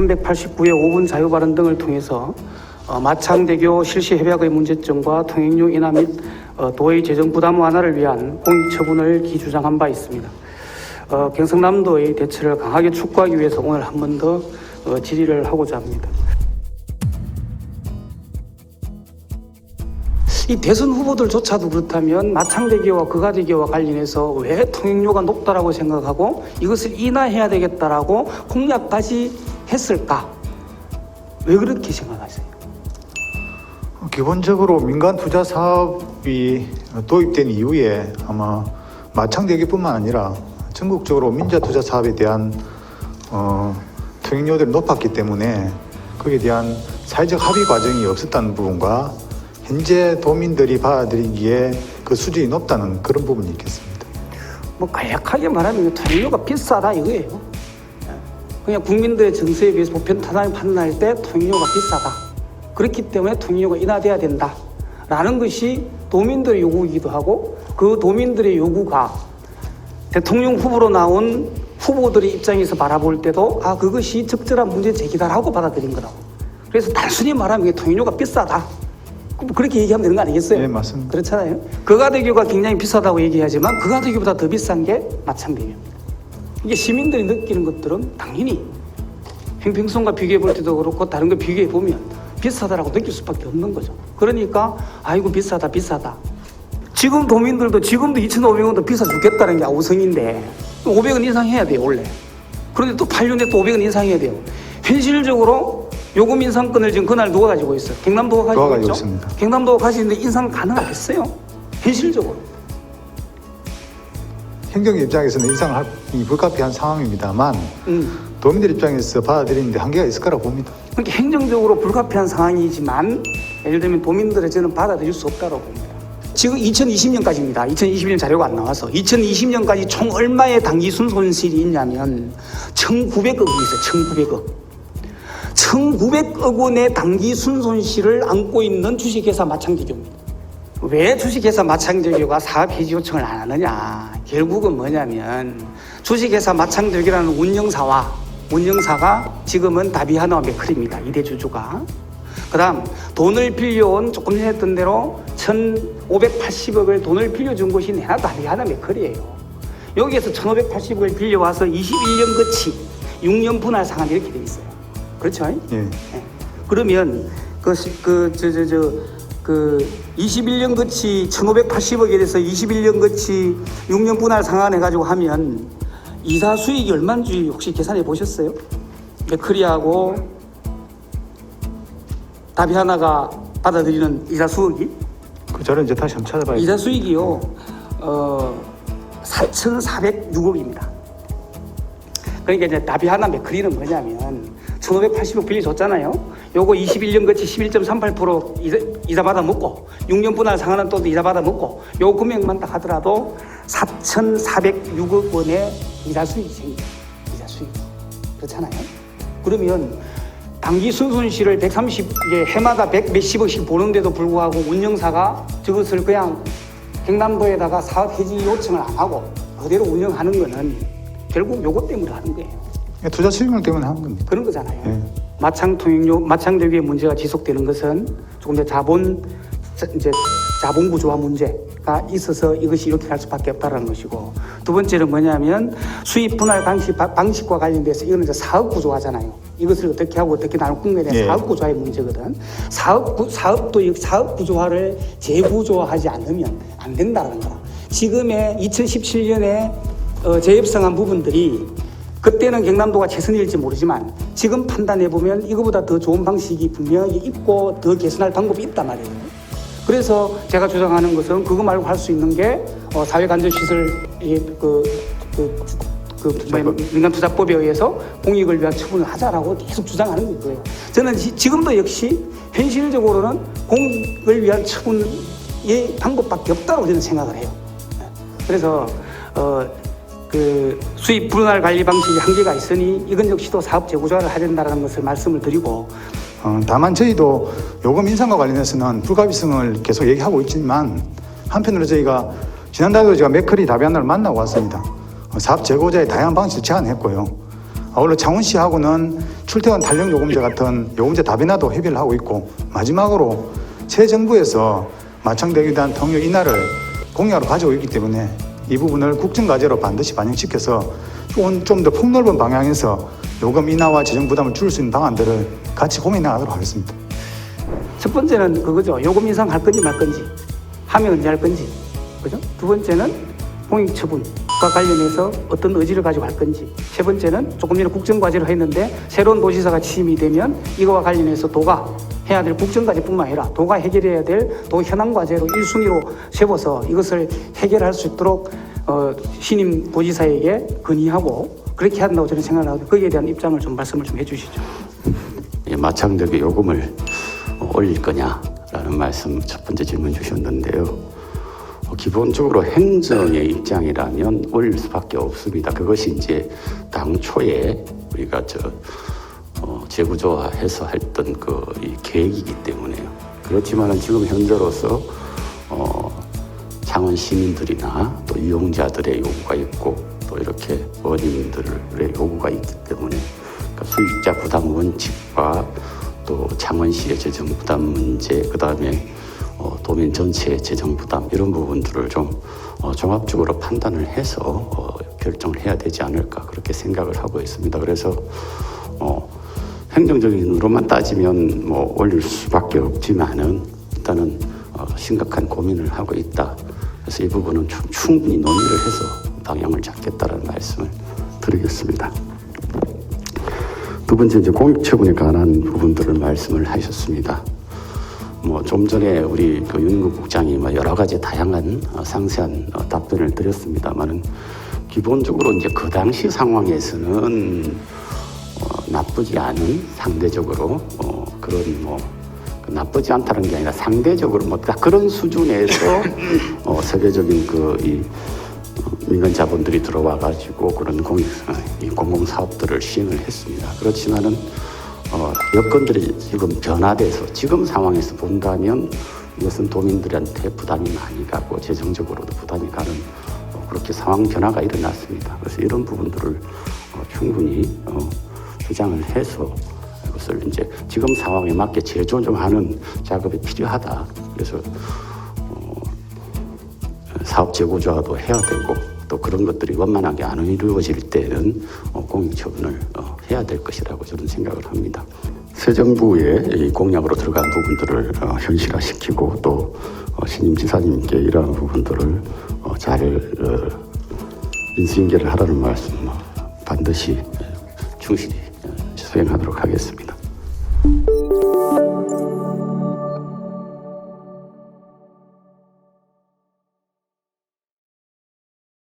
389회 5분 자유 발언 등을 통해서 어, 마창대교 실시 협약의 문제점과 통행료 인하 및 어, 도의 재정 부담 완화를 위한 공익 처분을 기주장한 바 있습니다. 어, 경상남도의 대처를 강하게 촉구하기 위해서 오늘 한 번더 어, 질의를 하고자 합니다. 이 대선 후보들조차도 그렇다면 마창대교와 그가대교와 관련해서 왜 통행료가 높다라고 생각하고 이것을 인하해야 되겠다라고 공약까지 했을까? 왜 그렇게 생각하세요? 기본적으로 민간 투자 사업이 도입된 이후에 아마 마창대교뿐만 아니라 전국적으로 민자 투자 사업에 대한 어, 통행료들이 높았기 때문에 거기에 대한 사회적 합의 과정이 없었다는 부분과 현재 도민들이 받아들이기에 그 수준이 높다는 그런 부분이 있겠습니다. 뭐 간략하게 말하면 통행료가 비싸다 이거예요. 그냥 국민들의 정서에 비해서 보편 타당히 판단할 때 통행료가 비싸다. 그렇기 때문에 통행료가 인하돼야 된다. 라는 것이 도민들의 요구이기도 하고 그 도민들의 요구가 대통령 후보로 나온 후보들의 입장에서 바라볼 때도 아 그것이 적절한 문제 제기다라고 받아들인 거라고. 그래서 단순히 말하면 이게 통행료가 비싸다. 그럼 그렇게 얘기하면 되는 거 아니겠어요? 네, 맞습니다. 그렇잖아요. 그가대교가 굉장히 비싸다고 얘기하지만 그가대교보다 더 비싼 게 마창대교입니다. 이게 시민들이 느끼는 것들은 당연히 형평성과 비교해 볼 때도 그렇고 다른 거 비교해 보면 비싸다라고 느낄 수밖에 없는 거죠. 그러니까 아이고 비싸다 비싸다. 지금 도민들도 지금도 2,500원도 비싸 죽겠다는 게 아우성인데 500원 이상 해야 돼요 원래. 그런데 또 8년에 또 500원 이상 해야 돼요. 현실적으로 요금 인상권을 지금 그날 누가 가지고 있어요? 경남도가 가지고 가지고 있죠? 있습니다. 경남도가 가지고 있는데 인상 가능하겠어요? 현실적으로. 행정 입장에서는 인상이 불가피한 상황입니다.만 음. 도민들 입장에서 받아들이는데 한계가 있을 거라고 봅니다. 그러니까 행정적으로 불가피한 상황이지만 예를 들면 도민들의 저는 받아들일 수 없다고 봅니다. 지금 2020년까지입니다. 2021년 자료가 안 나와서 2020년까지 총 얼마의 당기순 손실이 있냐면 1,900억이 있어요. 1,900억. 1,900억 원의 당기순 손실을 안고 있는 주식회사 마창대교입니다. 왜 주식회사 마창대교가 사업 해지 요청을 안 하느냐? 결국은 뭐냐면 주식회사 마창대교라는 운영사와 운영사가 지금은 다비하나와 맥클입니다. 이대 주주가. 그 다음 돈을 빌려온 조금 전에 했던 대로 1,580억을 돈을 빌려준 곳이 내나 다비하나 맥클이에요. 여기에서 1,580억을 빌려와서 21년 거치 6년 분할 상환 이렇게 돼 있어요. 그렇죠? 예. 예. 그러면 그그저저저그 21년 거치 1,580억에 대해서 21년 거치 6년 분할 상환해 가지고 하면 이사 수익이 얼마인지 혹시 계산해 보셨어요? 맥크리하고 답이 하나가 받아들이는 이사 수익이 그 자료 이제 다시 한번 찾아봐야 이자 수익이요 어 4,406억입니다. 그러니까 이제 답이 하나 맥크리는 뭐냐면 1,580억 빌려줬잖아요. 요거 21년 거치 11.38% 이자, 받아 먹고 6년 분할 상환은 또 이자 받아 먹고 요 금액만 딱 하더라도 4,406억 원의 이자 수익이 생겨요. 이자 수익. 그렇잖아요. 그러면 단기 순손실을 130개 해마다 100 몇십억씩 보는데도 불구하고 운영사가 저것을 그냥 경남도에다가 사업 해지 요청을 안 하고 그대로 운영하는 거는 결국 요것 때문에 하는 거예요. 예, 투자 수익률 때문에 하는 겁니다. 그런 거잖아요. 예. 마창 통행료, 마창 대교의 문제가 지속되는 것은 조금 더 자본 자- 이제 자본 구조화 문제가 있어서 이것이 이렇게 갈 수밖에 없다는 것이고 두 번째는 뭐냐면 수입 분할 방식 바- 방식과 관련돼서 이거는 이제 사업 구조화잖아요. 이것을 어떻게 하고 어떻게 나누는 거에 대한 예. 사업 구조화의 문제거든. 사업 구, 사업도 이 사업 구조화를 재구조화하지 않으면 안 된다는 거야. 지금의 2017년에 어, 재협상한 부분들이 그때는 경남도가 최선일지 모르지만 지금 판단해 보면 이거보다 더 좋은 방식이 분명하게 있고 더 개선할 방법이 있단 말이에요. 그래서 제가 주장하는 것은 그거 말고 할 수 있는 게 어, 사회간접시설 그, 그, 그 뭐야, 민간투자법에 의해서 공익을 위한 처분을 하자라고 계속 주장하는 거예요. 저는 지- 지금도 역시 현실적으로는 공익을 위한 처분의 방법밖에 없다고 저는 생각을 해요. 그래서 어, 그 수입 분할 관리 방식이 한계가 있으니 이건 역시도 사업 재구조화를 해야 된다는 것을 말씀을 드리고 어, 다만 저희도 요금 인상과 관련해서는 불가피성을 계속 얘기하고 있지만 한편으로 저희가 지난달에도 제가 맥커리 다비안나를 만나고 왔습니다. 어, 사업 재고자의 다양한 방식을 제안했고요. 아울러 창원시하고는 출퇴근 탄력 요금제 같은 요금제 다변화도 협의를 하고 있고 마지막으로 새 정부에서 마청대교에 통역 인하를 공약으로 가지고 있기 때문에 이 부분을 국정과제로 반드시 반영시켜서 좀 더 폭넓은 방향에서 요금 인하와 재정 부담을 줄일 수 있는 방안들을 같이 고민하도록 하겠습니다. 첫 번째는 그거죠. 요금 인상 할 건지 말 건지, 하면 언제 할 건지, 그죠? 두 번째는 공익 처분 과 관련해서 어떤 의지를 가지고 할 건지. 세 번째는 조금 전에 국정과제로 했는데 새로운 도지사가 취임이 되면 이거와 관련해서 도가 해야 될 국정과제뿐만 아니라 도가 해결해야 될 도 현안 과제로 1순위로 세워서 이것을 해결할 수 있도록 어, 신임 도지사에게 건의하고 그렇게 한다고 저는 생각을 하거든요. 거기에 대한 입장을 좀 말씀을 좀 해주시죠. 예, 마창대교 요금을 어, 올릴 거냐라는 말씀 첫 번째 질문 주셨는데요. 어, 기본적으로 행정의 입장이라면 올릴 수밖에 없습니다. 그것이 이제 당초에 우리가 저 어, 재구조화해서 했던 그이 계획이기 때문에요. 그렇지만은 지금 현재로서 어, 창원 시민들이나 또 이용자들의 요구가 있고 또 이렇게 원인들의 요구가 있기 때문에 그러니까 수익자 부담 원칙과 또 창원시의 재정 부담 문제 그 다음에 어, 도민 전체의 재정 부담 이런 부분들을 좀 어, 종합적으로 판단을 해서 어, 결정을 해야 되지 않을까 그렇게 생각을 하고 있습니다. 그래서 어, 행정적인으로만 따지면 뭐 올릴 수밖에 없지만은 일단은 어, 심각한 고민을 하고 있다. 그래서 이 부분은 좀 충분히 논의를 해서 방향을 잡겠다는 말씀을 드리겠습니다. 두 번째 이제 공익처분에 관한 부분들을 말씀을 하셨습니다. 뭐 좀 전에 우리 그 윤국 국장이 뭐 여러 가지 다양한 어, 상세한 어, 답변을 드렸습니다만은 기본적으로 이제 그 당시 상황에서는 어, 나쁘지 않은 상대적으로 어, 그런 뭐 나쁘지 않다는 게 아니라 상대적으로 뭐 딱 그런 수준에서 어, 세계적인 그이 민간 자본들이 들어와 가지고 그런 공익, 어, 이 공공 사업들을 시행을 했습니다. 그렇지만은 어, 여건들이 지금 변화돼서 지금 상황에서 본다면 이것은 도민들한테 부담이 많이 가고 재정적으로도 부담이 가는 어, 그렇게 상황 변화가 일어났습니다. 그래서 이런 부분들을 어, 충분히 어, 주장을 해서 이것을 이제 지금 상황에 맞게 재조정하는 작업이 필요하다. 그래서 사업 재구조화도 해야 되고 또 그런 것들이 원만하게 안 이루어질 때는 어, 공익 처분을 어, 해야 될 것이라고 저는 생각을 합니다. 새 정부의 이 공약으로 들어간 부분들을 어, 현실화시키고 또 어, 신임 지사님께 이러한 부분들을 어, 잘 어, 인수인계를 하라는 말씀 어, 반드시 어, 충실히 어, 수행하도록 하겠습니다.